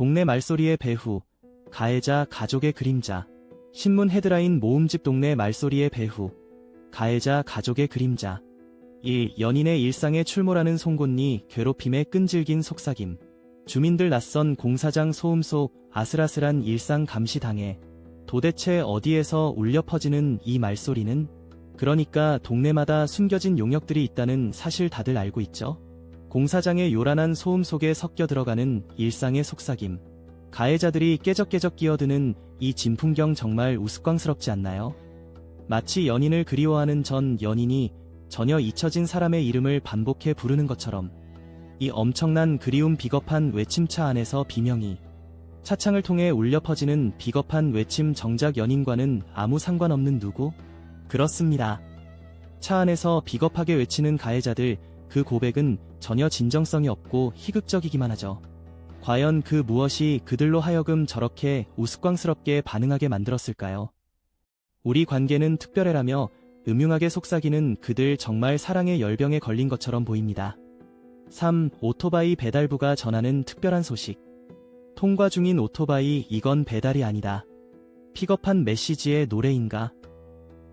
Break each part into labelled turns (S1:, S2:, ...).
S1: 동네 말소리의 배후, 가해자 가족의 그림자. 신문 헤드라인 모음집 동네 말소리의 배후, 가해자 가족의 그림자. 1. 연인의 일상에 출몰하는 송곳니, 괴롭힘에 끈질긴 속삭임. 주민들 낯선 공사장 소음 속 아슬아슬한 일상 감시당해. 도대체 어디에서 울려 퍼지는 이 말소리는? 그러니까 동네마다 숨겨진 용역들이 있다는 사실 다들 알고 있죠? 공사장의 요란한 소음 속에 섞여 들어가는 일상의 속삭임. 가해자들이 깨적깨적 끼어드는 이 진풍경 정말 우스꽝스럽지 않나요? 마치 연인을 그리워하는 전 연인이 전혀 잊혀진 사람의 이름을 반복해 부르는 것처럼 이 엄청난 그리움 비겁한 외침차 안에서 비명이 차창을 통해 울려 퍼지는 비겁한 외침 정작 연인과는 아무 상관없는 누구? 그렇습니다. 차 안에서 비겁하게 외치는 가해자들 그 고백은 전혀 진정성이 없고 희극적이기만 하죠. 과연 그 무엇이 그들로 하여금 저렇게 우스꽝스럽게 반응하게 만들었을까요? 우리 관계는 특별해라며 음흉하게 속삭이는 그들 정말 사랑의 열병에 걸린 것처럼 보입니다. 3. 오토바이 배달부가 전하는 특별한 소식. 통과 중인 오토바이 이건 배달이 아니다. 픽업한 메시지의 노래인가?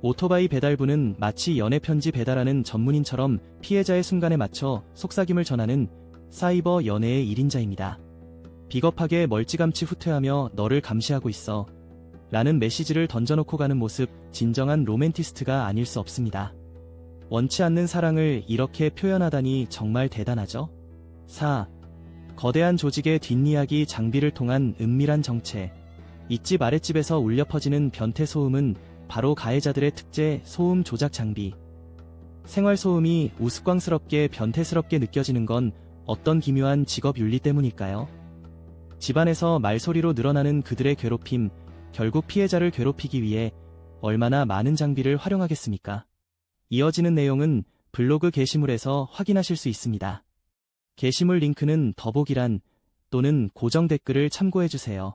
S1: 오토바이 배달부는 마치 연애편지 배달하는 전문인처럼 피해자의 순간에 맞춰 속삭임을 전하는 사이버 연애의 1인자입니다. 비겁하게 멀찌감치 후퇴하며 너를 감시하고 있어. 라는 메시지를 던져놓고 가는 모습 진정한 로맨티스트가 아닐 수 없습니다. 원치 않는 사랑을 이렇게 표현하다니 정말 대단하죠? 4. 거대한 조직의 뒷이야기 장비를 통한 은밀한 정체. 이집 아랫집에서 울려 퍼지는 변태 소음은 바로 가해자들의 특제 소음 조작 장비. 생활 소음이 우스꽝스럽게 변태스럽게 느껴지는 건 어떤 기묘한 직업 윤리 때문일까요? 집안에서 말소리로 늘어나는 그들의 괴롭힘, 결국 피해자를 괴롭히기 위해 얼마나 많은 장비를 활용하겠습니까? 이어지는 내용은 블로그 게시물에서 확인하실 수 있습니다. 게시물 링크는 더보기란 또는 고정 댓글을 참고해주세요.